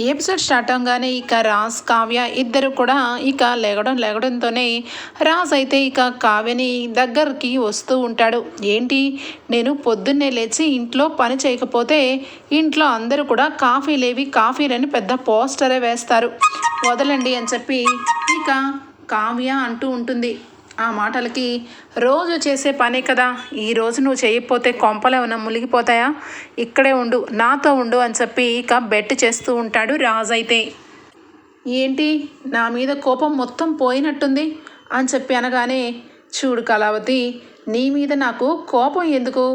ఈ episode start అవగానే ఇక రాజ్ కావ్య ఇద్దరు కూడా ఇక లేగడం లేగడంతోనే రాజ్ అయితే ఇక కావ్యని దగ్గరికి వస్తూ ఉంటాడు. ఏంటి? నేను పొద్దున్నే లేచి ఇంట్లో పని చేయకపోతే ఇంట్లో అందరూ కూడా కాఫీ లేవి కాఫీలని పెద్ద పోస్టరే వేస్తారు. వదలండి అని చెప్పి ఇక కావ్య అంటూ ఉంటుంది. ఆ మాటలకి రోజు చేసే పనే కదా. ఈ రోజు నువ్వు చేయకపోతే కొంపలు ఏమైనా మునిగిపోతాయా? ఇక్కడే ఉండు నాతో ఉండు అని చెప్పి ఇక బెట్ చేస్తూ ఉంటాడు రాజు అయితే. ఏంటి? నా మీద కోపం మొత్తం పోయినట్టుంది అని చెప్పి అనగానే చూడు కళావతి నీ మీద నాకు కోపం ఎందుకు?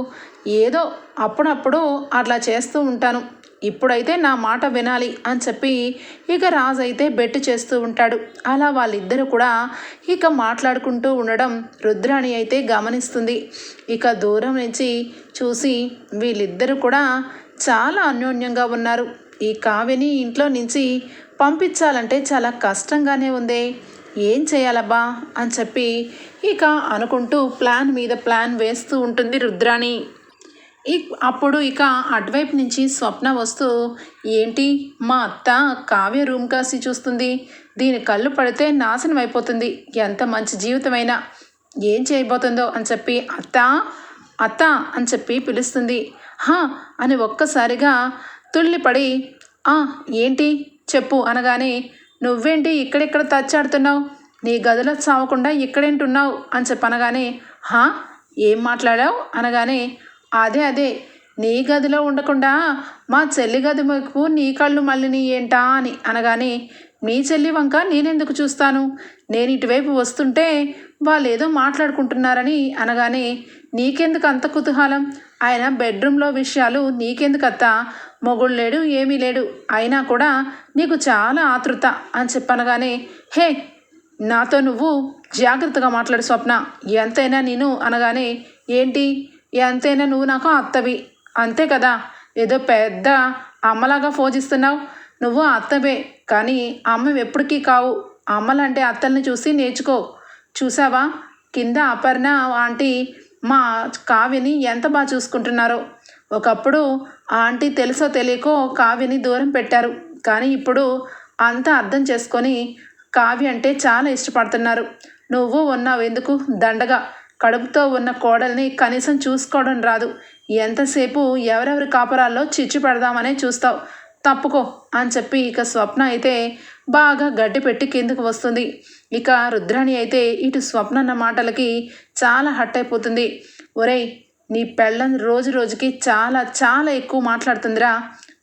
ఏదో అప్పుడప్పుడు అట్లా చేస్తూ ఉంటాను. ఇప్పుడైతే నా మాట వినాలి అని చెప్పి ఇక రాజు అయితే బెట్టు చేస్తూ ఉంటాడు. అలా వాళ్ళిద్దరూ కూడా ఇక మాట్లాడుకుంటూ ఉండడం రుద్రాణి అయితే గమనిస్తుంది. ఇక దూరం నుంచి చూసి వీళ్ళిద్దరూ కూడా చాలా అన్యోన్యంగా ఉన్నారు. ఈ కావ్యని ఇంట్లో నుంచి పంపించాలంటే చాలా కష్టంగానే ఉంది. ఏం చేయాలబ్బా అని చెప్పి ఇక అనుకుంటూ ప్లాన్ మీద ప్లాన్ వేస్తూ ఉంటుంది రుద్రాణి. అప్పుడు ఇక అటువైపు నుంచి స్వప్న వస్తూ ఏంటి? మా అత్త కావ్య రూమ్ కాసి చూస్తుంది. దీని కళ్ళు పడితే నాశనం అయిపోతుంది. ఎంత మంచి జీవితమైనా. ఏం చేయబోతుందో అని చెప్పి అత్త అత్త అని చెప్పి పిలుస్తుంది. హా అని ఒక్కసారిగా తుళ్ళిపడి ఆ ఏంటి? చెప్పు అనగానే నువ్వేంటి ఇక్కడెక్కడ తచ్చాడుతున్నావు? నీ గదిలో చావకుండా ఇక్కడేంటున్నావు? అని చెప్పనగానే హా? ఏం మాట్లాడావు? అనగానే అదే అదే. నీ గదిలో ఉండకుండా మా చెల్లి గది వైపు నీ కళ్ళు మళ్ళీ ఏంటా అని అనగానే మీ చెల్లి వంక నేనెందుకు చూస్తాను? నేను ఇటువైపు వస్తుంటే వాళ్ళు ఏదో మాట్లాడుకుంటున్నారని అనగానే నీకెందుకు అంత కుతూహలం? ఆయన బెడ్రూమ్లో విషయాలు నీకెందుకు అత్త మొగుడు లేడు ఏమీ లేడు. అయినా కూడా నీకు చాలా ఆతృత అని చెప్పనగానే హే నాతో నువ్వు జాగ్రత్తగా మాట్లాడు స్వప్న. ఎంతైనా నేను అనగానే ఏంటి? ఎంతైనా నువ్వు నాకు అత్తవి. అంతే కదా? ఏదో పెద్ద అమ్మలాగా ఫోజిస్తున్నావు. నువ్వు అత్తవే. కానీ అమ్మ ఎప్పటికీ కావు. అమ్మలంటే అత్తల్ని చూసి నేర్చుకో. చూసావా? కింద అపర్ణ ఆంటీ మా కావ్యని ఎంత బాగా చూసుకుంటున్నారో. ఒకప్పుడు ఆంటీ తెలుసో తెలియకో కావ్యని దూరం పెట్టారు. కానీ ఇప్పుడు అంతా అర్థం చేసుకొని కావ్య అంటే చాలా ఇష్టపడుతున్నారు. నువ్వు ఉన్నావు ఎందుకు? దండగా. కడుపుతో ఉన్న కోడల్ని కనీసం చూసుకోవడం రాదు. ఎంతసేపు ఎవరెవరి కాపురాల్లో చిచ్చు పెడదామనే చూస్తావు. తప్పుకో అని చెప్పి ఇక స్వప్న అయితే బాగా గడ్డి పెట్టి కిందకు వస్తుంది. ఇక రుద్రాణి అయితే ఇటు స్వప్న అన్న మాటలకి చాలా హట్ అయిపోతుంది. ఒరేయ్ నీ పెళ్ళం రోజు రోజుకి చాలా చాలా ఎక్కువ మాట్లాడుతుందిరా.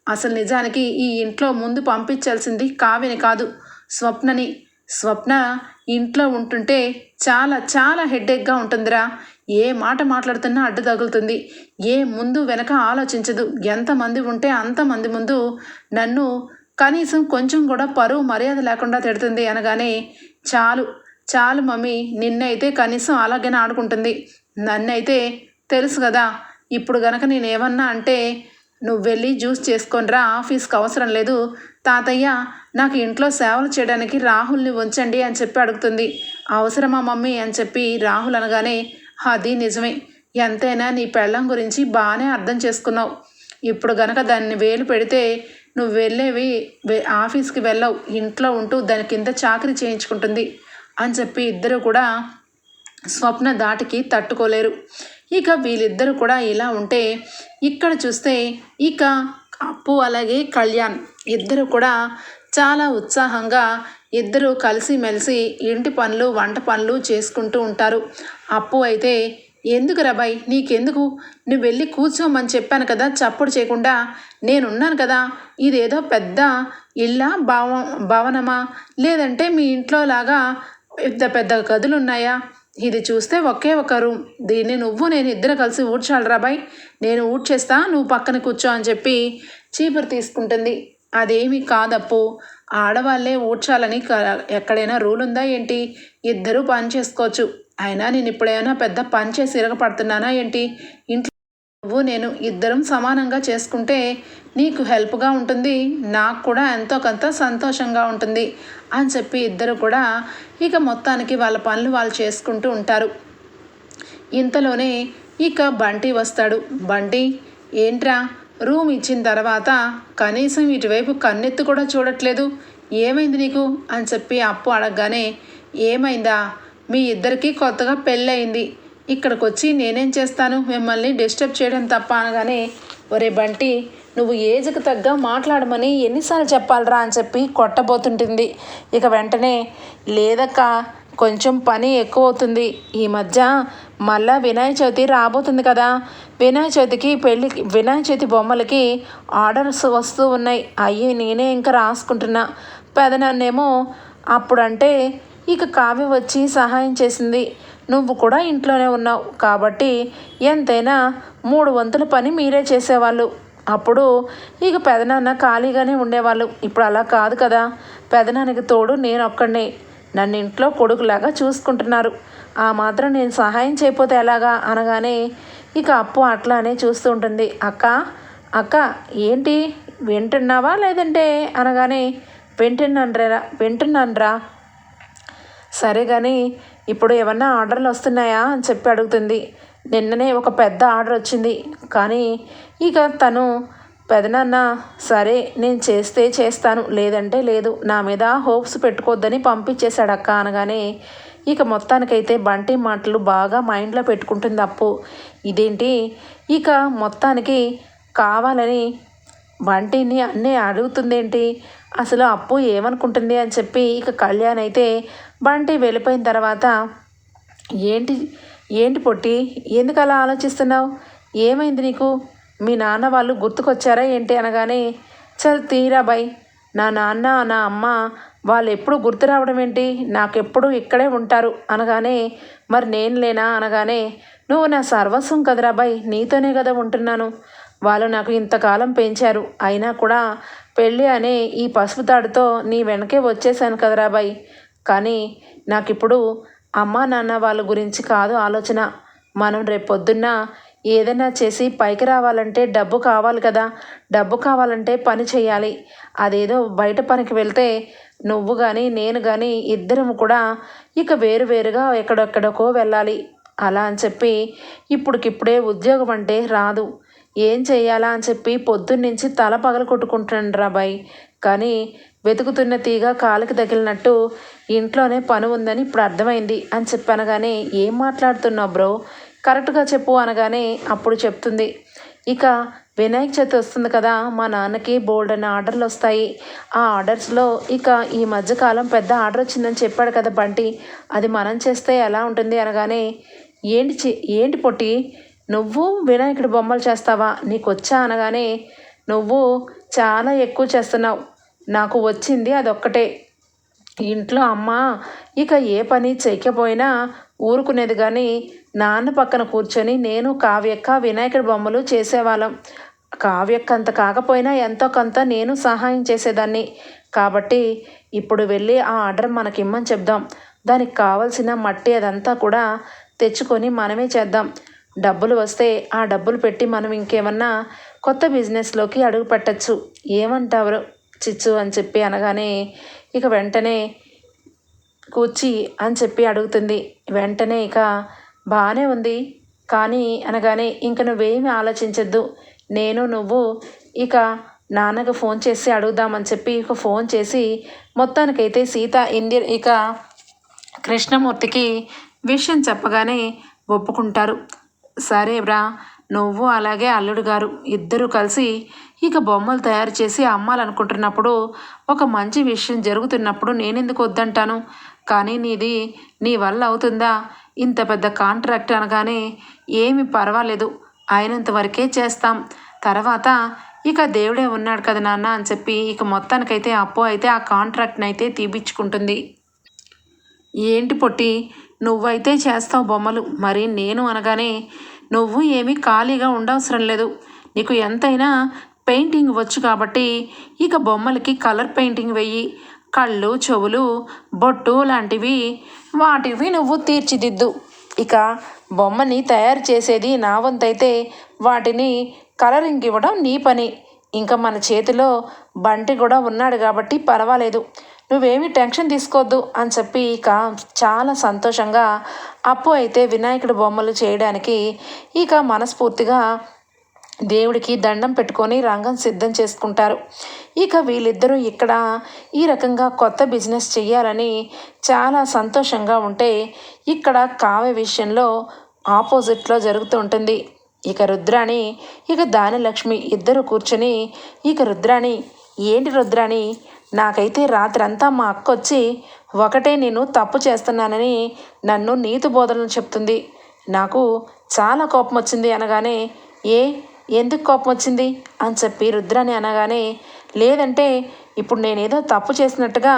అసలు నిజానికి ఈ ఇంట్లో ముందు పంపించాల్సింది కావ్యని కాదు స్వప్నని. స్వప్న ఇంట్లో ఉంటుంటే చాలా చాలా హెడ్ఏక్గా ఉంటుందిరా. ఏ మాట మాట్లాడుతున్నా అడ్డు తగులుతుంది. ఏ ముందు వెనక ఆలోచించదు. ఎంతమంది ఉంటే అంతమంది ముందు నన్ను కనీసం కొంచెం కూడా పరువు మర్యాద లేకుండా తిడుతుంది అనగానే చాలు చాలు మమ్మీ నిన్నైతే కనీసం అలాగైనా ఆడుకుంటుంది. నన్నైతే తెలుసు కదా ఇప్పుడు గనక నేనేమన్నా అంటే నువ్వు వెళ్ళి జ్యూస్ చేసుకొనిరా ఆఫీస్కి అవసరం లేదు. తాతయ్య నాకు ఇంట్లో సేవలు చేయడానికి రాహుల్ని ఉంచండి అని చెప్పి అడుగుతుంది. అవసరమా మమ్మీ అని చెప్పి రాహుల్ అనగానే అది నిజమే. ఎంతైనా నీ పెళ్ళం గురించి బాగానే అర్థం చేసుకున్నావు. ఇప్పుడు గనక దాన్ని వేలు పెడితే నువ్వు వెళ్ళేవి ఆఫీస్కి వెళ్ళవు. ఇంట్లో ఉంటూ దాని కింద చాకరీ చేయించుకుంటుంది అని చెప్పి ఇద్దరు కూడా స్వప్న దాటికి తట్టుకోలేరు. ఇక వీళ్ళిద్దరూ కూడా ఇలా ఉంటే ఇక్కడ చూస్తే ఇక అప్పు అలాగే కళ్యాణ్. ఇద్దరు కూడా చాలా ఉత్సాహంగా ఇద్దరు కలిసిమెలిసి ఇంటి పనులు వంట పనులు చేసుకుంటూ ఉంటారు. అప్పు అయితే ఎందుకు రబాయ్ నీకెందుకు? నువ్వు వెళ్ళి కూర్చోమని చెప్పాను కదా చప్పుడు చేయకుండా నేనున్నాను కదా ఇదేదో పెద్ద ఇళ్ళ భవ భవనమా? లేదంటే మీ ఇంట్లో లాగా పెద్ద పెద్ద గదులు ఉన్నాయా ఇది చూస్తే ఒకే ఒక రూమ్. దీన్ని నువ్వు నేను ఇద్దరు కలిసి ఊడ్చాలరా బాయ్. నేను ఊడ్చేస్తా నువ్వు పక్కన కూర్చో అని చెప్పి చీపురు తీసుకుంటుంది. అదేమి కాదప్పు. ఆడవాళ్ళే ఊడ్చాలని ఎక్కడైనా రూల్ ఉందా ఏంటి? ఇద్దరు పని చేసుకోవచ్చు. అయినా నేను ఇప్పుడేమైనా పెద్ద పని చేసి ఇరగపడుతున్నానా ఏంటి? ఇంట్లో నువ్వు నేను ఇద్దరం సమానంగా చేసుకుంటే నీకు హెల్ప్గా ఉంటుంది నాకు కూడా ఎంతో కొంత సంతోషంగా ఉంటుంది అని చెప్పి ఇద్దరు కూడా ఇక మొత్తానికి వాళ్ళ పనులు వాళ్ళు చేసుకుంటూ ఉంటారు. ఇంతలోనే ఇక బంటి వస్తాడు. బంటి ఏంట్రా? రూమ్ ఇచ్చిన తర్వాత కనీసం ఇటువైపు కన్నెత్తి కూడా చూడట్లేదు. ఏమైంది నీకు? అని చెప్పి అప్పు అడగగానే ఏమైందా? మీ ఇద్దరికీ కొత్తగా పెళ్ళయింది. ఇక్కడికి వచ్చి నేనేం చేస్తాను? మిమ్మల్ని డిస్టర్బ్ చేయడం తప్ప అనగానే ఒరే బంటి నువ్వు ఏజ్కి తగ్గ మాట్లాడమని ఎన్నిసార్లు చెప్పాలరా అని చెప్పి కొట్టబోతుంటుంది. ఇక వెంటనే లేదక్క కొంచెం పని ఎక్కువ అవుతుంది ఈ మధ్య మళ్ళా వినాయక చవితి రాబోతుంది కదా. వినాయక చవితికి పెళ్ళికి వినాయక చవితి బొమ్మలకి ఆర్డర్స్ వస్తూ ఉన్నాయి. అయ్యి నేనే ఇంకా రాసుకుంటున్నా. పెదనాన్నేమో అప్పుడంటే ఇక కావ్య వచ్చి సహాయం చేసింది. నువ్వు కూడా ఇంట్లోనే ఉన్నావు కాబట్టి ఎంతైనా మూడు వంతుల పని మీరే చేసేవాళ్ళు. అప్పుడు ఇక పెదనాన్న ఖాళీగానే ఉండేవాళ్ళు. ఇప్పుడు అలా కాదు కదా. పెదనాన్నకి తోడు నేను ఒక్కడినే. నన్ను ఇంట్లో కొడుకులాగా చూసుకుంటున్నారు. ఆ మాత్రం నేను సహాయం చేయకపోతే ఎలాగా? అనగానే ఇక అప్పు అట్లానే చూస్తూ ఉంటుంది. అక్క అక్క ఏంటి? వింటున్నావా లేదంటే? అనగానే వింటున్నాను వింటున్నాను సరే కానీ ఇప్పుడు ఏమన్నా ఆర్డర్లు వస్తున్నాయా అని చెప్పి అడుగుతుంది. నిన్ననే ఒక పెద్ద ఆర్డర్ వచ్చింది. కానీ ఇక తను పెదనాన్న సరే నేను చేస్తే చేస్తాను. లేదంటే లేదు. నా మీద హోప్స్ పెట్టుకోవద్దని పంపించేశాడు అక్క అనగానే ఇక మొత్తానికైతే బంటి మాటలు బాగా మైండ్లో పెట్టుకుంటుంది అప్పు. ఇదేంటి? ఇక మొత్తానికి కావాలని బంటిని అన్నీ అడుగుతుందేంటి? అసలు అప్పు ఏమనుకుంటుంది అని చెప్పి ఇక కళ్యాణ్ అయితే బంటి వెళ్ళిపోయిన తర్వాత ఏంటి ఏంటి పొట్టి? ఎందుకు అలా ఆలోచిస్తున్నావు? ఏమైంది నీకు? మీ నాన్న వాళ్ళు గుర్తుకొచ్చారా ఏంటి? అనగానే చల్ తీరా బై నా నాన్న నా అమ్మ వాళ్ళు ఎప్పుడు గుర్తు రావడం ఏంటి? నాకెప్పుడు ఇక్కడే ఉంటారు. అనగానే మరి నేను లేనా? అనగానే నువ్వు నా సర్వస్వం కదరా బాయ్. నీతోనే కదా ఉంటున్నాను. వాళ్ళు నాకు ఇంతకాలం పెంచారు. అయినా కూడా పెళ్ళి అనే ఈ పసుపు తాడుతో నీ వెనకే వచ్చేసాను కదరా బాయ్. కానీ నాకు ఇప్పుడు అమ్మా నాన్న వాళ్ళ గురించి కాదు ఆలోచన. మనం రేపొద్దున్న ఏదైనా చేసి పైకి రావాలంటే డబ్బు కావాలి కదా. డబ్బు కావాలంటే పని చేయాలి. అదేదో బయట పనికి వెళ్తే నువ్వు కానీ నేను కానీ ఇద్దరం కూడా ఇక వేరు వేరుగా ఎక్కడెక్కడికో వెళ్ళాలి. అలా అని చెప్పి ఇప్పటికిప్పుడే ఉద్యోగం అంటే రాదు. ఏం చేయాలా అని చెప్పి పొద్దున్నుంచి తల పగలు కొట్టుకుంటున్నాను రాబాయ్ కానీ వెతుకుతున్న తీగ కాలికి తగిలినట్టు ఇంట్లోనే పని ఉందని ఇప్పుడు అర్థమైంది అని చెప్పనగానే ఏం మాట్లాడుతున్నావు బ్రో? కరెక్ట్గా చెప్పు అనగానే అప్పుడు చెప్తుంది. ఇక వినాయక చవితి వస్తుంది కదా మా నాన్నకి బోల్డ్ అనే ఆర్డర్లు వస్తాయి. ఆ ఆర్డర్స్లో ఇక ఈ మధ్యకాలం పెద్ద ఆర్డర్ వచ్చిందని చెప్పాడు కదా బంటి. అది మనం చేస్తే ఎలా ఉంటుంది అనగానే ఏంటి ఏంటి పొట్టి? నువ్వు వినాయకుడి బొమ్మలు చేస్తావా? నీకు వచ్చా అనగానే నువ్వు చాలా ఎక్కువ చేస్తున్నావు. నాకు వచ్చింది అదొక్కటే. ఇంట్లో అమ్మ ఇక ఏ పని చేయకపోయినా ఊరుకునేది కానీ నాన్న పక్కన కూర్చొని నేను కావ్యక్క వినాయకుడి బొమ్మలు చేసేవాళ్ళం. కావ్యక్క అంత కాకపోయినా ఎంతో కొంత నేను సహాయం చేసేదాన్ని. కాబట్టి ఇప్పుడు వెళ్ళి ఆ ఆర్డర్ మనకి ఇమ్మని చెప్దాం. దానికి కావలసిన మట్టి అదంతా కూడా తెచ్చుకొని మనమే చేద్దాం. డబ్బులు వస్తే ఆ డబ్బులు పెట్టి మనం ఇంకేమన్నా కొత్త బిజినెస్లోకి అడుగు పెట్టచ్చు. ఏమంటారు చిచ్చు అని చెప్పి అనగానే ఇక వెంటనే కూర్చి అని చెప్పి అడుగుతుంది. వెంటనే ఇక బాగానే ఉంది. కానీ అనగానే ఇంక నువ్వేమి ఆలోచించద్దు. నేను నువ్వు ఇక నాన్నకు ఫోన్ చేసి అడుగుదామని చెప్పి ఇక ఫోన్ చేసి మొత్తానికైతే సీత ఇందిర ఇక కృష్ణమూర్తికి విషయం చెప్పగానే ఒప్పుకుంటారు. సరే బ్రా నువ్వు అలాగే అల్లుడు గారు ఇద్దరూ కలిసి ఇక బొమ్మలు తయారు చేసి అమ్మాలనుకుంటున్నప్పుడు ఒక మంచి విషయం జరుగుతున్నప్పుడు నేనెందుకు వద్దంటాను? కానీ నీది నీ వల్ల అవుతుందా? ఇంత పెద్ద కాంట్రాక్ట్ అనగానే ఏమి పర్వాలేదు. అయినంత వరకే చేస్తాం. తర్వాత ఇక దేవుడే ఉన్నాడు కదా నాన్న అని చెప్పి ఇక మొత్తానికైతే అప్పు అయితే ఆ కాంట్రాక్ట్ని అయితే తీపిచ్చుకుంటుంది. ఏంటి పొట్టి? నువ్వైతే చేస్తావు బొమ్మలు. మరి నేను అనగానే నువ్వు ఏమీ ఖాళీగా ఉండవసరం లేదు. నీకు ఎంతైనా పెయింటింగ్ వచ్చు కాబట్టి ఇక బొమ్మలకి కలర్ పెయింటింగ్ వెయ్యి కళ్ళు చెవులు బొట్టు లాంటివి వాటివి నువ్వు తీర్చిదిద్దు. ఇక బొమ్మని తయారు చేసేది నా వంతైతే వాటిని కలరింగ్ ఇవ్వడం నీ పని. ఇంకా మన చేతిలో బంటి కూడా ఉన్నాడు కాబట్టి పర్వాలేదు. నువ్వేమి టెన్షన్ తీసుకోవద్దు అని చెప్పి ఇక చాలా సంతోషంగా అప్పు అయితే వినాయకుడి బొమ్మలు చేయడానికి ఇక మనస్ఫూర్తిగా దేవుడికి దండం పెట్టుకొని రంగం సిద్ధం చేసుకుంటారు. ఇక వీళ్ళిద్దరూ ఇక్కడ ఈ రకంగా కొత్త బిజినెస్ చేయాలని చాలా సంతోషంగా ఉంటే ఇక్కడ కావ్య విషయంలో ఆపోజిట్లో జరుగుతూ ఉంటుంది. ఇక రుద్రాణి ఇక దానిలక్ష్మి ఇద్దరు కూర్చొని ఇక రుద్రాణి ఏంటి రుద్రాణి? నాకైతే రాత్రంతా మా అక్క వచ్చి ఒకటే నేను తప్పు చేస్తున్నానని నన్ను నీతి బోధనలు చెప్తుంది. నాకు చాలా కోపం వచ్చింది అనగానే ఏ ఎందుకు కోపం వచ్చింది అని చెప్పి రుద్రాని అనగానే లేదంటే ఇప్పుడు నేనేదో తప్పు చేసినట్టుగా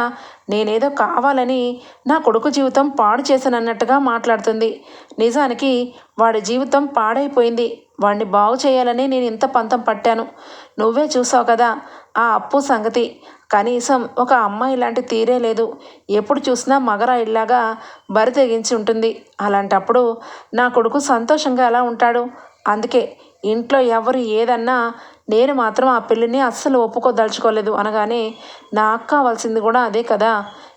నేనేదో కావాలని నా కొడుకు జీవితం పాడు చేశానన్నట్టుగా మాట్లాడుతుంది. నిజానికి వాడి జీవితం పాడైపోయింది. వాడిని బాగు చేయాలని నేను ఇంత పంతం పట్టాను. నువ్వే చూసావు కదా ఆ అప్పు సంగతి. కనీసం ఒక అమ్మాయి లాంటి తీరే లేదు. ఎప్పుడు చూసినా మగరాయిల్లాగా బరి తెగించి ఉంటుంది. అలాంటప్పుడు నా కొడుకు సంతోషంగా ఎలా ఉంటాడు? అందుకే ఇంట్లో ఎవరు ఏదన్నా నేను మాత్రం ఆ పెళ్ళిని అస్సలు ఒప్పుకోదలుచుకోలేదు. అనగానే నాకు కావాల్సింది కూడా అదే కదా.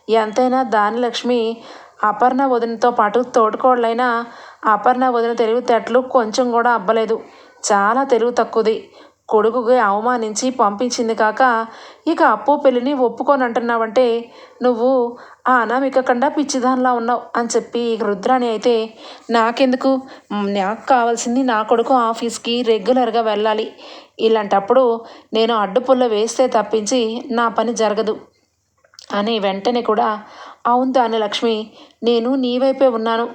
ఎంతైనా దానిలక్ష్మి అపర్ణ వదినతో పాటు తోడుకోళ్ళైన అపర్ణ వదిన తెలివితేటలు కొంచెం కూడా అబ్బలేదు. చాలా తెలివి తక్కువది. కొడుకుకి అవమానించి పంపించింది కాక ఇక అప్పు పెళ్ళిని ఒప్పుకోనంటున్నావంటే నువ్వు ఆ అనామిక కండా పిచ్చిదానిలా ఉన్నావు అని చెప్పి రుద్రాణి అయితే నాకెందుకు? నాకు కావాల్సింది నా కొడుకు ఆఫీస్కి రెగ్యులర్గా వెళ్ళాలి. ఇలాంటప్పుడు నేను అడ్డుపుల్ల వేస్తే తప్పించి నా పని జరగదు. అని వెంటనే కూడా అవును దాని లక్ష్మి నేను నీ వైపే ఉన్నాను.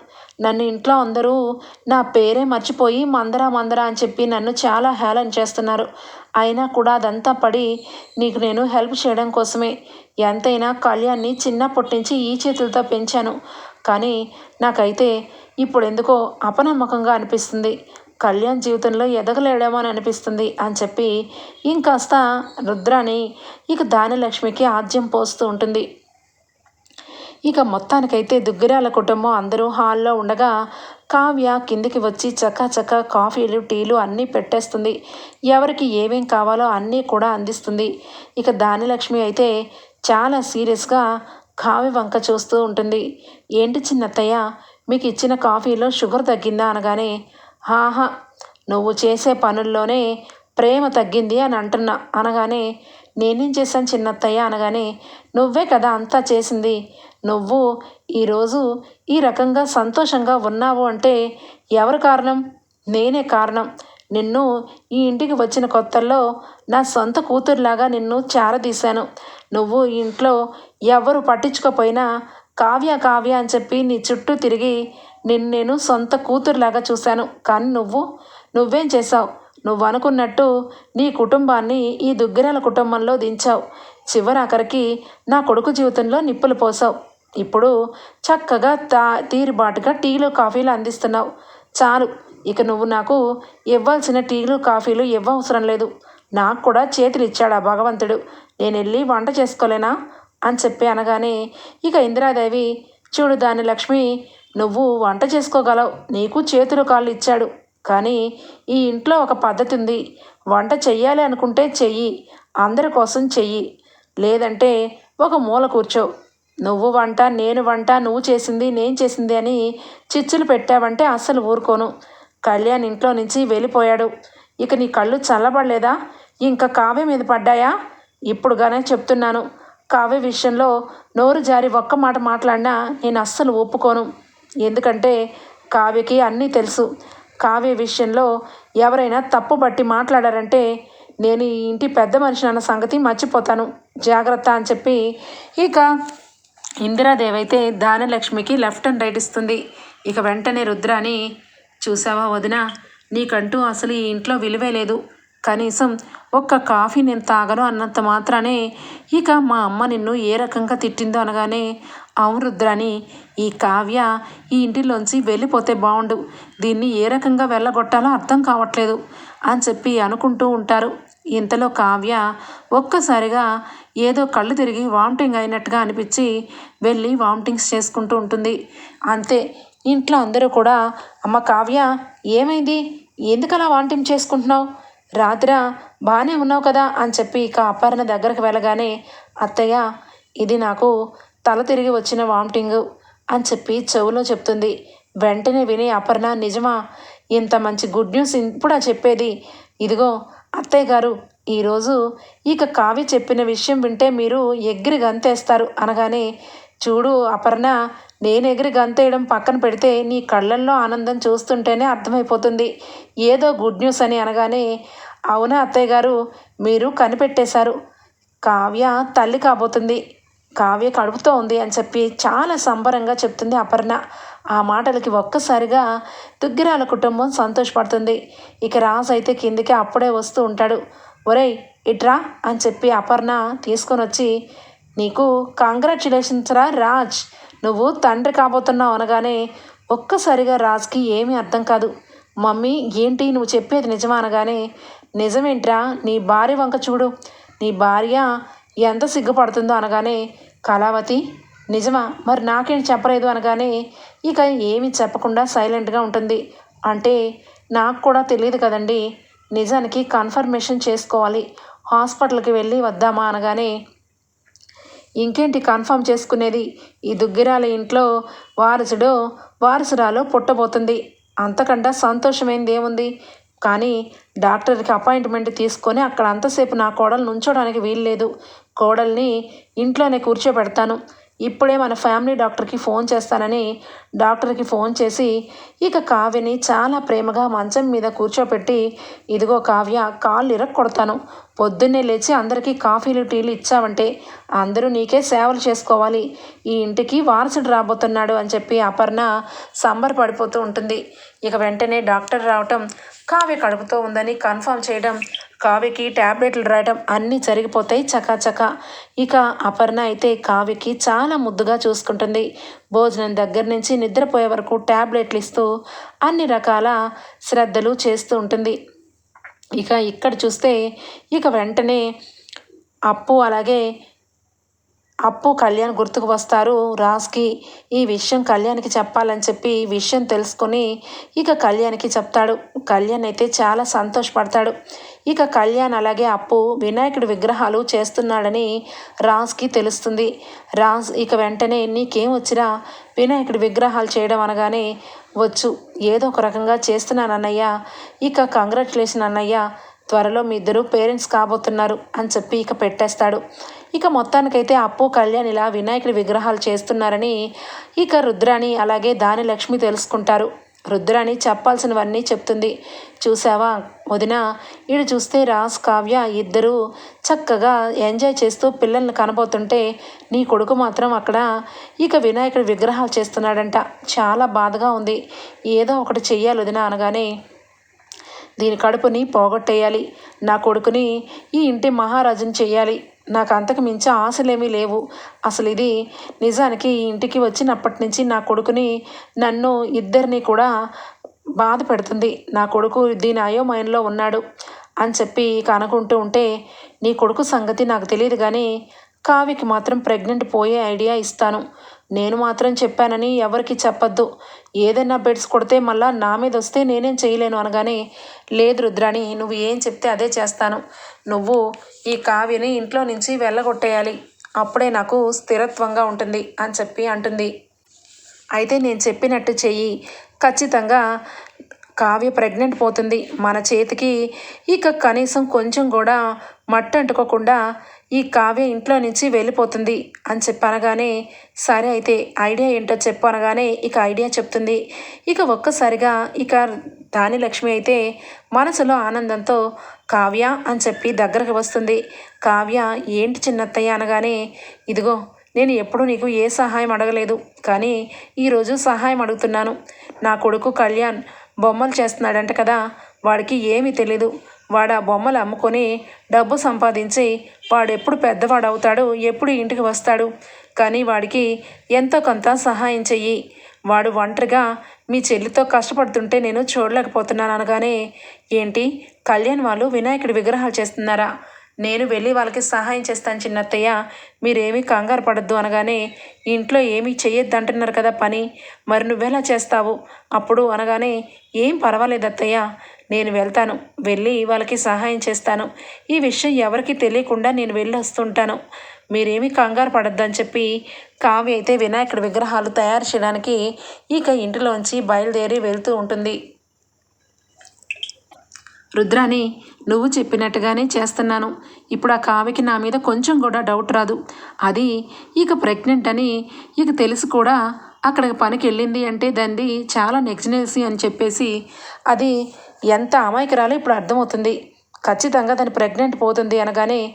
నన్ను ఇంట్లో అందరూ నా పేరే మర్చిపోయి మందరా మందరా అని చెప్పి నన్ను చాలా హేళన చేస్తున్నారు. అయినా కూడా అదంతా పడి నీకు నేను హెల్ప్ చేయడం కోసమే. ఎంతైనా కళ్యాణ్ని చిన్నప్పటి నుంచి ఈ చేతులతో పెంచాను. కానీ నాకైతే ఇప్పుడు ఎందుకో అపనమ్మకంగా అనిపిస్తుంది. కళ్యాణ్ జీవితంలో ఎదగలేడేమో అని అనిపిస్తుంది అని చెప్పి ఇంకాస్త రుద్రాని ఇక దానిలక్ష్మికి ఆద్యం పోస్తూ ఉంటుంది. ఇక మొత్తానికైతే దుగ్గిరాల కుటుంబం అందరూ హాల్లో ఉండగా కావ్య కిందికి వచ్చి చక్కచక్క కాఫీలు టీలు అన్నీ పెట్టేస్తుంది. ఎవరికి ఏమేం కావాలో అన్నీ కూడా అందిస్తుంది. ఇక దానిలక్ష్మి అయితే చాలా సీరియస్గా కావ్య వంక చూస్తూ ఉంటుంది. ఏంటి చిన్నత్తయ్య మీకు ఇచ్చిన కాఫీలో షుగర్ తగ్గిందా? అనగానే హాహా నువ్వు చేసే పనుల్లోనే ప్రేమ తగ్గింది అని అంటున్నా. అనగానే నేనేం చేశాను చిన్నత్తయ్య? అనగానే నువ్వే కదా అంతా చేసింది. నువ్వు ఈరోజు ఈ రకంగా సంతోషంగా ఉన్నావు అంటే ఎవరు కారణం? నేనే కారణం. నిన్ను ఈ ఇంటికి వచ్చిన కొత్తల్లో నా సొంత కూతురులాగా నిన్ను చారదీశాను. నువ్వు ఇంట్లో ఎవరు పట్టించుకోపోయినా కావ్య కావ్య అని చెప్పి నీ చుట్టూ తిరిగి నిన్ను నేను సొంత కూతురులాగా చూశాను. కానీ నువ్వు నువ్వేం చేశావు? నువ్వు అనుకున్నట్టు నీ కుటుంబాన్ని ఈ దుగ్గిరాల కుటుంబంలో దించావు. చివరాఖరికి నా కొడుకు జీవితంలో నిప్పులు పోసావు ఇప్పుడు చక్కగా తా తీరుబాటుగా టీలు కాఫీలు అందిస్తున్నావు. చాలు. ఇక నువ్వు నాకు ఇవ్వాల్సిన టీలు కాఫీలు ఇవ్వవసరం లేదు. నాకు కూడా చేతులు ఇచ్చాడు ఆ భగవంతుడు. నేను వెళ్ళి వంట చేసుకోలేనా? అని చెప్పి అనగానే ఇక ఇందిరాదేవి చూడు దాని లక్ష్మి నువ్వు వంట చేసుకోగలవు. నీకు చేతులు కాళ్ళు ఇచ్చాడు. కానీ ఈ ఇంట్లో ఒక పద్ధతి ఉంది. వంట చెయ్యాలి అనుకుంటే చెయ్యి. అందరి కోసం చెయ్యి. లేదంటే ఒక మూల కూర్చో. నువ్వు వంట నేను వంట నువ్వు చేసింది నేను చేసింది అని చిచ్చులు పెట్టావంటే అస్సలు ఊరుకోను. కళ్యాణ్ ఇంట్లో నుంచి వెళ్ళిపోయాడు. ఇక నీ కళ్ళు చల్లబడలేదా? ఇంకా కావ్య మీద పడ్డాయా? ఇప్పుడుగానే చెప్తున్నాను. కావ్య విషయంలో నోరు జారి ఒక్క మాట మాట్లాడినా నేను అస్సలు ఒప్పుకోను. ఎందుకంటే కావ్యకి అన్నీ తెలుసు. కావ్య విషయంలో ఎవరైనా తప్పు బట్టి మాట్లాడారంటే నేను ఈ ఇంటి పెద్ద మనిషి అన్న సంగతి మర్చిపోతాను. జాగ్రత్త అని చెప్పి ఇక ఇందిరాదేవి అయితే దానలక్ష్మికి లెఫ్ట్ అండ్ రైట్ ఇస్తుంది. ఇక వెంటనే రుద్రాని చూసావా వదిన నీకంటూ అసలు ఈ ఇంట్లో విలువే లేదు. కనీసం ఒక్క కాఫీ నేను తాగను అన్నంత మాత్రానే ఇక మా అమ్మ నిన్ను ఏ రకంగా తిట్టిందో అనగానే అవును రుద్రాని ఈ కావ్య ఈ ఇంటిలోంచి వెళ్ళిపోతే బాగుండు దీన్ని ఏ రకంగా వెళ్ళగొట్టాలో అర్థం కావట్లేదు అని చెప్పి అనుకుంటూ ఉంటారు. ఇంతలో కావ్య ఒక్కసారిగా ఏదో కళ్ళు తిరిగి వామిటింగ్ అయినట్టుగా అనిపించి వెళ్ళి వామిటింగ్స్ చేసుకుంటూ ఉంటుంది. అంతే. ఇంట్లో అందరూ కూడా అమ్మ కావ్య ఏమైంది? ఎందుకలా వామిటింగ్ చేసుకుంటున్నావు? రాత్ర బాగానే ఉన్నావు కదా అని చెప్పి ఇక అపర్ణ దగ్గరకు వెళ్ళగానే అత్తయ్య ఇది నాకు తల తిరిగి వచ్చిన వామిటింగ్ అని చెప్పి చెవులో చెప్తుంది. వెంటనే విని అపర్ణ నిజమా? ఇంత మంచి గుడ్ న్యూస్ ఇప్పుడా చెప్పేది? ఇదిగో అత్తయ్య గారు ఈరోజు ఇక కావ్య చెప్పిన విషయం వింటే మీరు ఎగిరి గంతేస్తారు అనగానే చూడు అపర్ణ నేను ఎగిరి గంతేయడం పక్కన పెడితే నీ కళ్ళల్లో ఆనందం చూస్తుంటేనే అర్థమైపోతుంది. ఏదో గుడ్ న్యూస్ అని అనగానే అవునా అత్తయ్య గారు మీరు కనిపెట్టేశారు. కావ్య తల్లి కాబోతుంది. కావ్య కడుపుతో ఉంది అని చెప్పి చాలా సంబరంగా చెప్తుంది అపర్ణ. ఆ మాటలకి ఒక్కసారిగా దుగ్గిరాల కుటుంబం సంతోషపడుతుంది. ఇక రాజు అయితే కిందికి అప్పుడే వస్తూ ఉంటాడు. ఒరేయ్ ఇట్రా అని చెప్పి అపర్ణ తీసుకొని వచ్చి నీకు కంగ్రాచులేషన్స్ రా రాజ్ నువ్వు తండ్రి కాబోతున్నావు అనగానే ఒక్కసారిగా రాజ్కి ఏమీ అర్థం కాదు. మమ్మీ ఏంటి నువ్వు చెప్పేది నిజమా అనగానే నిజమేంట్రా నీ భార్య వంక చూడు. నీ భార్య ఎంత సిగ్గుపడుతుందో అనగానే కళావతి నిజమా మరి నాకేం చెప్పలేదు అనగానే ఇక ఏమీ చెప్పకుండా సైలెంట్గా ఉంటుంది. అంటే నాకు కూడా తెలియదు కదండి నిజానికి కన్ఫర్మేషన్ చేసుకోవాలి. హాస్పిటల్కి వెళ్ళి వద్దామా అనగానే ఇంకేంటి కన్ఫర్మ్ చేసుకునేది? ఈ దుగ్గిరాల ఇంట్లో వారసుడు వారసురాలు పుట్టబోతుంది. అంతకంటే సంతోషమైంది ఏముంది? కానీ డాక్టర్కి అపాయింట్మెంట్ తీసుకొని అక్కడ అంతసేపు నా కోడలు నుంచోడానికి వీల్లేదు. కోడల్ని ఇంట్లోనే కూర్చోబెడతాను. ఇప్పుడే మన ఫ్యామిలీ డాక్టర్కి ఫోన్ చేస్తానని డాక్టర్కి ఫోన్ చేసి ఇక కావ్యని చాలా ప్రేమగా మంచం మీద కూర్చోపెట్టి ఇదిగో కావ్య కాళ్ళు ఇరక్ కొడతాను పొద్దున్నే లేచి అందరికీ కాఫీలు టీలు ఇచ్చావంటే అందరూ నీకే సేవలు చేసుకోవాలి. ఈ ఇంటికి వారసుడు రాబోతున్నాడు అని చెప్పి అపర్ణ సంబరపడిపోతూ ఉంటుంది. ఇక వెంటనే డాక్టర్ రావటం కావ్య కడుపుతో ఉందని కన్ఫర్మ్ చేయడం కావ్యకి ట్యాబ్లెట్లు రాయడం అన్నీ జరిగిపోతాయి చకాచక ఇక అపర్ణ అయితే కావ్యకి చాలా ముద్దుగా చూసుకుంటుంది. భోజనం దగ్గర నుంచి నిద్రపోయే వరకు ట్యాబ్లెట్లు ఇస్తూ అన్ని రకాల శ్రద్ధలు చేస్తూ ఉంటుంది. ఇక ఇక్కడ చూస్తే ఇక వెంటనే అప్పు అలాగే అప్పు కళ్యాణ్ గుర్తుకు వస్తారు. రాజ్కి ఈ విషయం కళ్యాణ్కి చెప్పాలని చెప్పి విషయం తెలుసుకొని ఇక కళ్యాణ్కి చెప్తాడు. కళ్యాణ్ అయితే చాలా సంతోషపడతాడు. ఇక కళ్యాణ్ అలాగే అప్పు వినాయకుడి విగ్రహాలు చేస్తున్నాడని రాజ్కి తెలుస్తుంది. రాజ్ ఇక వెంటనే నీకేం వచ్చినా వినాయకుడి విగ్రహాలు చేయడం అనగానే వచ్చు. ఏదో ఒక రకంగా చేస్తున్నాను అన్నయ్య. ఇక కంగ్రాచులేషన్ అన్నయ్య త్వరలో మీ ఇద్దరు పేరెంట్స్ కాబోతున్నారు అని చెప్పి ఇక పెట్టేస్తాడు. ఇక మొత్తానికైతే అప్పు కళ్యాణ్ ఇలా వినాయకుడి విగ్రహాలు చేస్తున్నారని ఇక రుద్రాణి అలాగే దాని లక్ష్మి తెలుసుకుంటారు. రుద్రాణి చెప్పాల్సినవన్నీ చెప్తుంది. చూసావా వదిన ఈడు చూస్తే రాస్ కావ్య ఇద్దరు చక్కగా ఎంజాయ్ చేస్తూ పిల్లల్ని కనబోతుంటే నీ కొడుకు మాత్రం అక్కడ ఇక వినాయకుడి విగ్రహాలు చేస్తున్నాడంట. చాలా బాధగా ఉంది. ఏదో ఒకటి చెయ్యాలి వదిన అనగానే దీని కడుపుని పోగొట్టేయాలి. నా కొడుకుని ఈ ఇంటి మహారాజుని చెయ్యాలి. నాకు అంతకు మించి ఆశలేమీ లేవు. అసలు ఇది నిజానికి ఈ ఇంటికి వచ్చినప్పటి నుంచి నా కొడుకుని నన్ను ఇద్దరిని కూడా బాధ పెడుతుంది. నా కొడుకు దీని అయోమయంలో ఉన్నాడు అని చెప్పి ఇక అనుకుంటూ ఉంటే నీ కొడుకు సంగతి నాకు తెలియదు కానీ కావికి మాత్రం ప్రెగ్నెంట్ పోయే ఐడియా ఇస్తాను. నేను మాత్రం చెప్పానని ఎవరికి చెప్పొద్దు. ఏదైనా బెడ్స్ కొడితే మళ్ళా నా మీద వస్తే నేనేం చేయలేను అనగానే లేదు రుద్రాణి నువ్వు ఏం చెప్తే అదే చేస్తాను. నువ్వు ఈ కావ్యని ఇంట్లో నుంచి వెళ్ళగొట్టేయాలి. అప్పుడే నాకు స్థిరత్వంగా ఉంటుంది అని చెప్పి అంటుంది. అయితే నేను చెప్పినట్టు చెయ్యి. ఖచ్చితంగా కావ్య ప్రెగ్నెంట్ పోతుంది. మన చేతికి ఇక కనీసం కొంచెం కూడా మట్టి అంటుకోకుండా ఈ కావ్య ఇంట్లో నుంచి వెళ్ళిపోతుంది అని చెప్పి అనగానే సరే అయితే ఐడియా ఏంటో చెప్పు అనగానే ఇక ఐడియా చెప్తుంది. ఇక ఒక్కసారిగా ఇక దాని లక్ష్మి అయితే మనసులో ఆనందంతో కావ్య అని చెప్పి దగ్గరకు వస్తుంది. కావ్య ఏంటి చిన్నత్తయ్య? అనగానే ఇదిగో నేను ఎప్పుడూ నీకు ఏ సహాయం అడగలేదు కానీ ఈరోజు సహాయం అడుగుతున్నాను. నా కొడుకు కళ్యాణ్ బొమ్మలు చేస్తున్నాడంట కదా వాడికి ఏమీ తెలీదు. వాడు ఆ బొమ్మలు అమ్ముకొని డబ్బు సంపాదించి వాడెప్పుడు పెద్దవాడవుతాడు పెద్దవాడు అవుతాడు ఎప్పుడు ఇంటికి వస్తాడు. కానీ వాడికి ఎంతో కొంత సహాయం చెయ్యి. వాడు ఒంటరిగా మీ చెల్లితో కష్టపడుతుంటే నేను చూడలేకపోతున్నాను అనగానే ఏంటి? కళ్యాణ్ వాళ్ళు వినాయకుడి విగ్రహాలు చేస్తున్నారా? నేను వెళ్ళి వాళ్ళకి సహాయం చేస్తాను చిన్నత్తయ్య. మీరేమీ కంగారు పడద్దు అనగానే ఇంట్లో ఏమీ చెయ్యొద్దు అంటున్నారు కదా పని. మరి నువ్వెలా చేస్తావు? అప్పుడు అనగానే ఏం పర్వాలేదు అత్తయ్య నేను వెళ్తాను. వెళ్ళి వాళ్ళకి సహాయం చేస్తాను. ఈ విషయం ఎవరికి తెలియకుండా నేను వెళ్ళి వస్తుంటాను. మీరేమీ కంగారు పడద్దని చెప్పి కావ్య అయితే వినాయకుడి విగ్రహాలు తయారు చేయడానికి ఇక ఇంటిలోంచి బయలుదేరి వెళ్తూ ఉంటుంది. రుద్రాని నువ్వు చెప్పినట్టుగానే చేస్తున్నాను. ఇప్పుడు ఆ కావికి నా మీద కొంచెం కూడా డౌట్ రాదు. అది ఇక ప్రెగ్నెంట్ అని ఇక తెలిసి కూడా. అక్కడికి పనికి వెళ్ళింది అంటే దాన్ని చాలా నెక్స్ట్ అని చెప్పేసి అది ఎంత అమాయకురాలో ఇప్పుడు అర్థమవుతుంది. ఖచ్చితంగా దాని ప్రెగ్నెంట్ పోతుంది అనగానే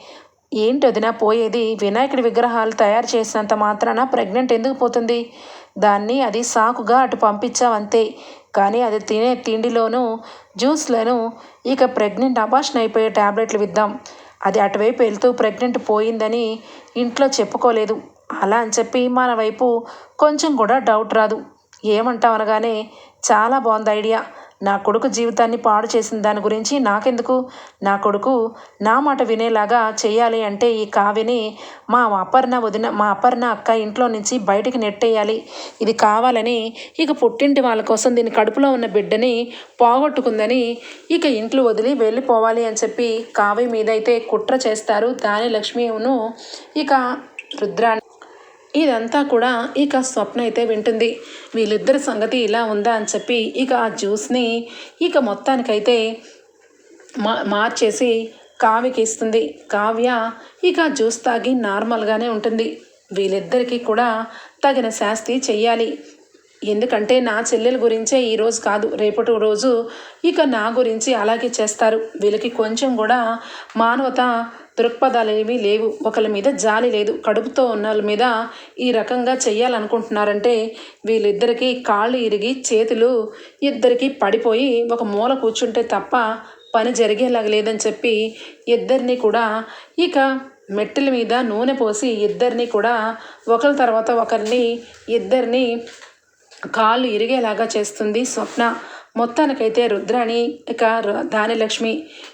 ఏంటి వదిన పోయేది? వినాయకుడి విగ్రహాలు తయారు చేసినంత మాత్రాన ప్రెగ్నెంట్ ఎందుకు పోతుంది? దాన్ని అది సాకుగా అటు పంపించావంతే కానీ అది తినే తిండిలోనూ జ్యూస్లోనూ ఇక ప్రెగ్నెంట్ అబాషన్ అయిపోయే ట్యాబ్లెట్లు విద్దాం. అది అటువైపు వెళ్తూ ప్రెగ్నెంట్ పోయిందని ఇంట్లో చెప్పుకోలేదు. అలా అని చెప్పి మన వైపు కొంచెం కూడా డౌట్ రాదు. ఏమంటావు అనగానే చాలా బాగుంది ఐడియా నా కొడుకు జీవితాన్ని పాడు చేసిన దాని గురించి నాకెందుకు? నా కొడుకు నా మాట వినేలాగా చేయాలి అంటే ఈ కావ్యని మా అపర్ణ వదిన మా అపర్ణ అక్క ఇంట్లో నుంచి బయటికి నెట్టేయాలి. ఇది కావాలని ఇక పుట్టింటి వాళ్ళ కోసం దీని కడుపులో ఉన్న బిడ్డని పోగొట్టుకుందని ఇక ఇంట్లో వదిలి వెళ్ళిపోవాలి అని చెప్పి కావ్య మీద అయితే కుట్ర చేస్తారు. దాని లక్ష్మిను ఇక రుద్రాన్ని ఇదంతా కూడా ఇక స్వప్న అయితే వింటుంది. వీళ్ళిద్దరి సంగతి ఇలా ఉందా అని చెప్పి ఇక ఆ జ్యూస్ని ఇక మొత్తానికైతే మా మార్చేసి కావ్యకి ఇస్తుంది. కావ్య ఇక జ్యూస్ తాగి నార్మల్గానే ఉంటుంది. వీళ్ళిద్దరికీ కూడా తగిన శాస్తి చెయ్యాలి. ఎందుకంటే నా చెల్లెల గురించే ఈరోజు కాదు రేపటి రోజు ఇక నా గురించి అలాగే చేస్తారు. వీళ్ళకి కొంచెం కూడా మానవత దృక్పథాలు ఏమీ లేవు. ఒకరి మీద జాలి లేదు. కడుపుతో ఉన్న వాళ్ళ మీద ఈ రకంగా చెయ్యాలనుకుంటున్నారంటే వీళ్ళిద్దరికీ కాళ్ళు ఇరిగి చేతులు ఇద్దరికి పడిపోయి ఒక మూల కూర్చుంటే తప్ప పని జరిగేలాగా లేదని చెప్పి ఇద్దరిని కూడా ఇక మెట్టెల మీద నూనె పోసి ఇద్దరిని కూడా ఒకరి తర్వాత ఒకరిని ఇద్దరిని కాళ్ళు ఇరిగేలాగా చేస్తుంది స్వప్న. మొత్తానికైతే రుద్రాణి ఇక దానిలక్ష్మి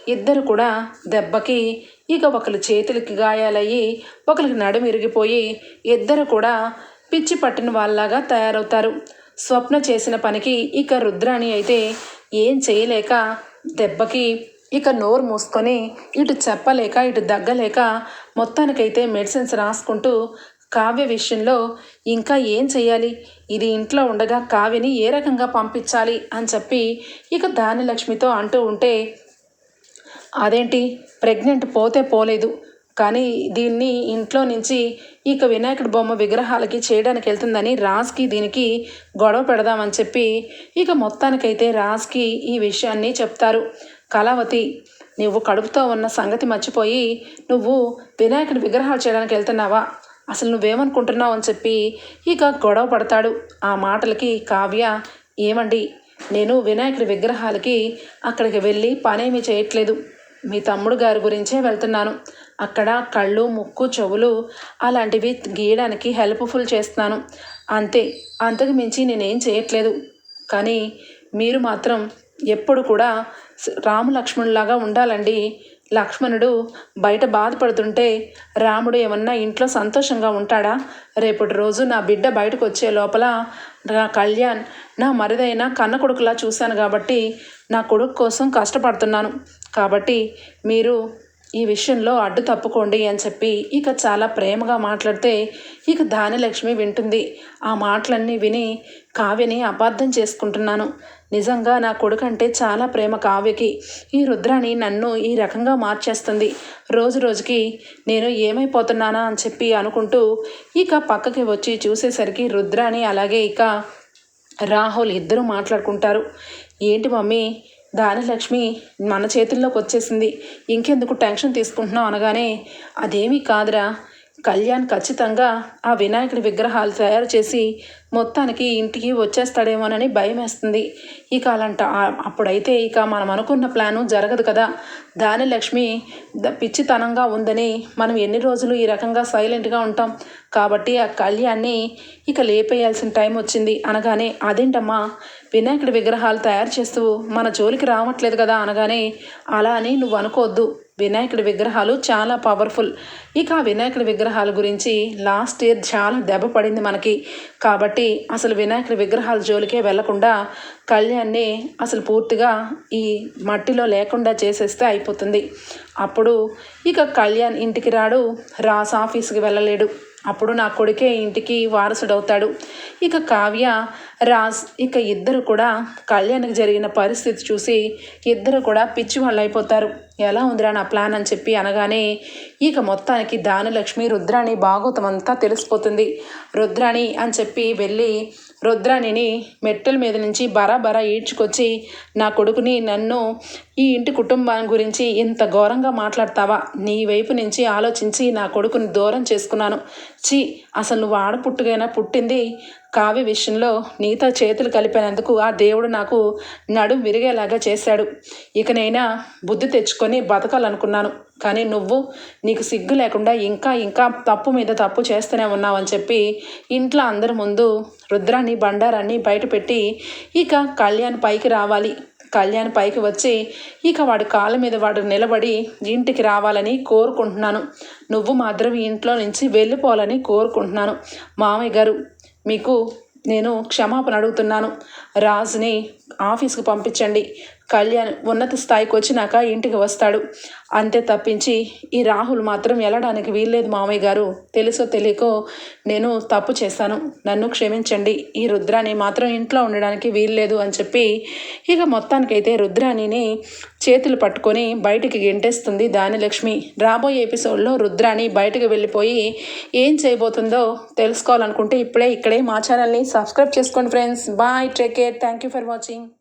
ఇద్దరు కూడా దెబ్బకి ఇక ఒకరి చేతులకి గాయాలయ్యి ఒకరికి నడుము ఇరిగిపోయి ఇద్దరు కూడా పిచ్చి పట్టిన వాళ్ళలాగా తయారవుతారు. స్వప్న చేసిన పనికి ఇక రుద్రాణి అయితే ఏం చేయలేక దెబ్బకి ఇక నోరు మూసుకొని ఇటు చెప్పలేక ఇటు దగ్గలేక మొత్తానికైతే మెడిసిన్స్ రాసుకుంటూ కావ్య విషయంలో ఇంకా ఏం చేయాలి ఇది ఇంట్లో ఉండగా కావ్యని ఏ రకంగా పంపించాలి? అని చెప్పి ఇక దానిలక్ష్మితో అంటూ ఉంటే అదేంటి? ప్రెగ్నెంట్ పోతే పోలేదు. కానీ దీన్ని ఇంట్లో నుంచి ఇక వినాయకుడి బొమ్మ విగ్రహాలకి చేయడానికి వెళ్తుందని రాజ్కి దీనికి గొడవ పెడదామని చెప్పి ఇక మొత్తానికైతే రాజ్కి ఈ విషయాన్ని చెప్తారు. కళావతి నువ్వు కడుపుతో ఉన్న సంగతి మర్చిపోయి నువ్వు వినాయకుడి విగ్రహాలు చేయడానికి వెళ్తున్నావా? అసలు నువ్వేమనుకుంటున్నావు? అని చెప్పి ఇక గొడవ పడతాడు. ఆ మాటలకి కావ్య ఏమండి నేను వినాయకుడి విగ్రహాలకి అక్కడికి వెళ్ళి పనేమీ చేయట్లేదు. మీ తమ్ముడు గారి గురించే వెళ్తున్నాను. అక్కడ కళ్ళు ముక్కు చెవులు అలాంటివి గీయడానికి హెల్ప్ఫుల్ చేస్తున్నాను. అంతే అంతకు మించి నేనేం చేయట్లేదు. కానీ మీరు మాత్రం ఎప్పుడు కూడా రాము లక్ష్మణులాగా ఉండాలండి. లక్ష్మణుడు బయట బాధపడుతుంటే రాముడు ఏమన్నా ఇంట్లో సంతోషంగా ఉంటాడా? రేపటి రోజు నా బిడ్డ బయటకు వచ్చే లోపల నా కళ్యాణ్ నా మరిదైన కన్న కొడుకులా చూశాను కాబట్టి నా కొడుకు కోసం కష్టపడుతున్నాను. కాబట్టి మీరు ఈ విషయంలో అడ్డు తప్పుకోండి అని చెప్పి ఇక చాలా ప్రేమగా మాట్లాడితే ఇక దానిలక్ష్మి వింటుంది. ఆ మాటలన్నీ విని కావ్యని అపార్థం చేసుకుంటున్నాను. నిజంగా నా కొడుకు అంటే చాలా ప్రేమ కావ్యకి. ఈ రుద్రాణి నన్ను ఈ రకంగా మార్చేస్తుంది. రోజు రోజుకి నేను ఏమైపోతున్నానా అని చెప్పి అనుకుంటూ ఇక పక్కకి వచ్చి చూసేసరికి రుద్రాణి అలాగే ఇక రాహుల్ ఇద్దరు మాట్లాడుకుంటారు. ఏంటి మమ్మీ? దానిలక్ష్మి మన చేతుల్లోకి వచ్చేసింది ఇంకెందుకు టెన్షన్ తీసుకుంటున్నావు అనగానే అదేమీ కాదురా కళ్యాణ్ ఖచ్చితంగా ఆ వినాయకుడి విగ్రహాలు తయారు చేసి మొత్తానికి ఇంటికి వచ్చేస్తాడేమోనని భయం వేస్తుంది ఇక అలాంట అప్పుడైతే ఇక మనం అనుకున్న ప్లాను జరగదు కదా. దాని లక్ష్మి పిచ్చితనంగా ఉందని మనం ఎన్ని రోజులు ఈ రకంగా సైలెంట్గా ఉంటాం. కాబట్టి ఆ కళ్యాణ్ని ఇక లేపేయాల్సిన టైం వచ్చింది. అనగానే అదేంటమ్మా వినాయకుడి విగ్రహాలు తయారు చేస్తూ మన జోలికి రావట్లేదు కదా అనగానే అలా అని నువ్వు అనుకోవద్దు. వినాయకుడి విగ్రహాలు చాలా పవర్ఫుల్ ఇక వినాయకుడి విగ్రహాల గురించి లాస్ట్ ఇయర్ చాలా దెబ్బ పడింది మనకి. కాబట్టి అసలు వినాయకుడి విగ్రహాల జోలికే వెళ్ళకుండా కళ్యాణ్ని అసలు పూర్తిగా ఈ మట్టిలో లేకుండా చేసేస్తే అయిపోతుంది. అప్పుడు ఇక కళ్యాణ్ ఇంటికి రాడు రాస్ ఆఫీస్కి వెళ్ళలేడు. అప్పుడు నా కొడుకే ఇంటికి వారసుడవుతాడు. ఇక కావ్య రాజ్ ఇక ఇద్దరు కూడా కళ్యాణ్కి జరిగిన పరిస్థితి చూసి ఇద్దరు కూడా పిచ్చి వాళ్ళు అయిపోతారు ఎలా ఉందిరా నా ప్లాన్ అని చెప్పి అనగానే ఇక మొత్తానికి దానలక్ష్మి రుద్రాణి భాగవతం అంతా తెలిసిపోతుంది. రుద్రాణి అని చెప్పి వెళ్ళి రుద్రాణిని మెట్టల మీద నుంచి బరాబరా ఈడ్చుకొచ్చి నా కొడుకుని నన్ను ఈ ఇంటి కుటుంబం గురించి ఇంత ఘోరంగా మాట్లాడతావా? నీ వైపు నుంచి ఆలోచించి నా కొడుకుని దూరం చేసుకున్నాను. చి అసలు నువ్వు ఆడపుట్టుగైనా పుట్టింది కావ్య విషయంలో నీతో చేతులు కలిపినందుకు ఆ దేవుడు నాకు నడుం విరిగేలాగా చేశాడు. ఇకనైనా బుద్ధి తెచ్చుకొని బతకాలనుకున్నాను. కానీ నువ్వు నీకు సిగ్గు లేకుండా ఇంకా ఇంకా తప్పు మీద తప్పు చేస్తూనే ఉన్నావని చెప్పి ఇంట్లో అందరి ముందు రుద్రాన్ని బండారాన్ని బయటపెట్టి ఇక కళ్యాణ్ పైకి రావాలి. కళ్యాణ్ పైకి వచ్చి ఇక వాడి కాళ్ళ మీద వాడు నిలబడి ఇంటికి రావాలని కోరుకుంటున్నాను. నువ్వు మాత్రం ఇంట్లో నుంచి వెళ్ళిపోవాలని కోరుకుంటున్నాను. మామయ్య గారు మీకు నేను క్షమాపణ అడుగుతున్నాను. రాజుని ఆఫీస్కి పంపించండి. కళ్యాణ్ ఉన్నత స్థాయికి వచ్చినాక ఇంటికి వస్తాడు. అంతే తప్పించి ఈ రాహుల్ మాత్రం వెళ్ళడానికి వీల్లేదు మామయ్య గారు. తెలుసో తెలియకో నేను తప్పు చేశాను నన్ను క్షమించండి. ఈ రుద్రాని మాత్రం ఇంట్లో ఉండడానికి వీల్లేదు అని చెప్పి ఇక మొత్తానికైతే రుద్రాణిని చేతులు పట్టుకొని బయటికి గెంటేస్తుంది దానిలక్ష్మి రాబోయే ఎపిసోడ్లో రుద్రాణి బయటకు వెళ్ళిపోయి ఏం చేయబోతుందో తెలుసుకోవాలనుకుంటే ఇప్పుడే ఇక్కడే మా ఛానల్ని సబ్స్క్రైబ్ చేసుకోండి friends. Bye take care. Thank you for watching.